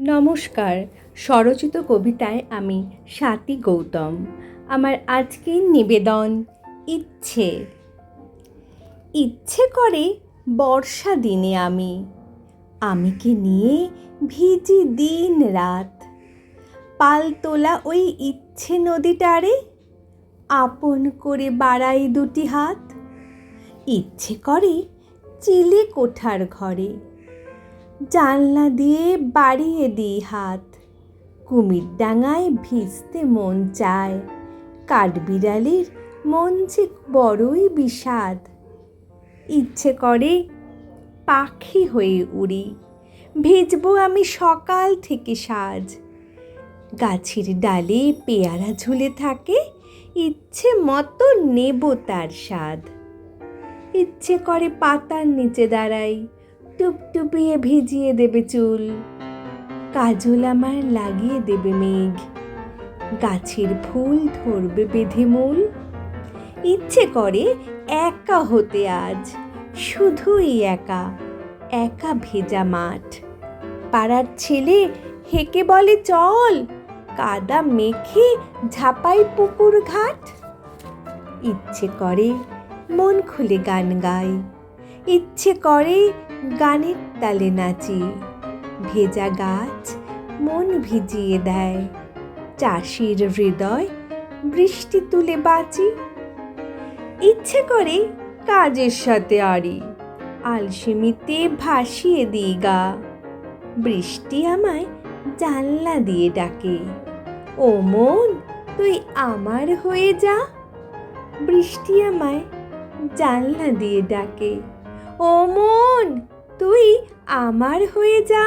নমস্কার, স্বরচিত কবিতায় আমি স্বাতি গৌতম। আমার আজকের নিবেদন, ইচ্ছে। ইচ্ছে করে বর্ষা দিনে আমি, আমিকে নিয়ে ভিজি দিন রাত। পালতোলা ওই ইচ্ছে নদীটারে, আপন করে বাড়াই দুটি হাত। ইচ্ছে করে চিলে কোঠার ঘরে জানলা দিয়ে বাড়িয়ে দিই হাত। কুমির ডাঙায় ভিজতে মন চায়। কাঠবিড়ালির মন যে বড়ই বিষাদ। ইচ্ছে করে পাখি হয়ে উড়ি। ভিজবো আমি সকাল থেকে সাজ। গাছের ডালে পেয়ারা ঝুলে থাকে। ইচ্ছে মতো নেব তার স্বাদ। ইচ্ছে করে পাতার নিচে দাঁড়াই। টুপটুপিয়ে ভিজিয়ে দেবে চুল। কাজল আমার লাগিয়ে দেবে মেঘ। গাছের ফুল ধরবে বেঁধে মূল ইচ্ছে করে একা হতে আজ, শুধুই একা একা ভেজা মাঠ। পাড়ার ছেলে হেকে বলে, চল, কাদা মেখে ঝাপাই পুকুর ঘাট। ইচ্ছে করে মন খুলে গান গাই। ইচ্ছে করে গানের তালে নাচি, ভেজা গাছ মন ভিজিয়ে দেয়, চাষির হৃদয় বৃষ্টি তুলে বাঁচি। ইচ্ছে করে কাজের সাথে আড়ি, আলসেমিতে ভাসিয়ে দিই গা। বৃষ্টি আমায় জানলা দিয়ে ডাকে, ও মন, তুই আমার হয়ে যা। বৃষ্টি আমায় জানলা দিয়ে ডাকে। ও মন তুই আমার হয়ে যা।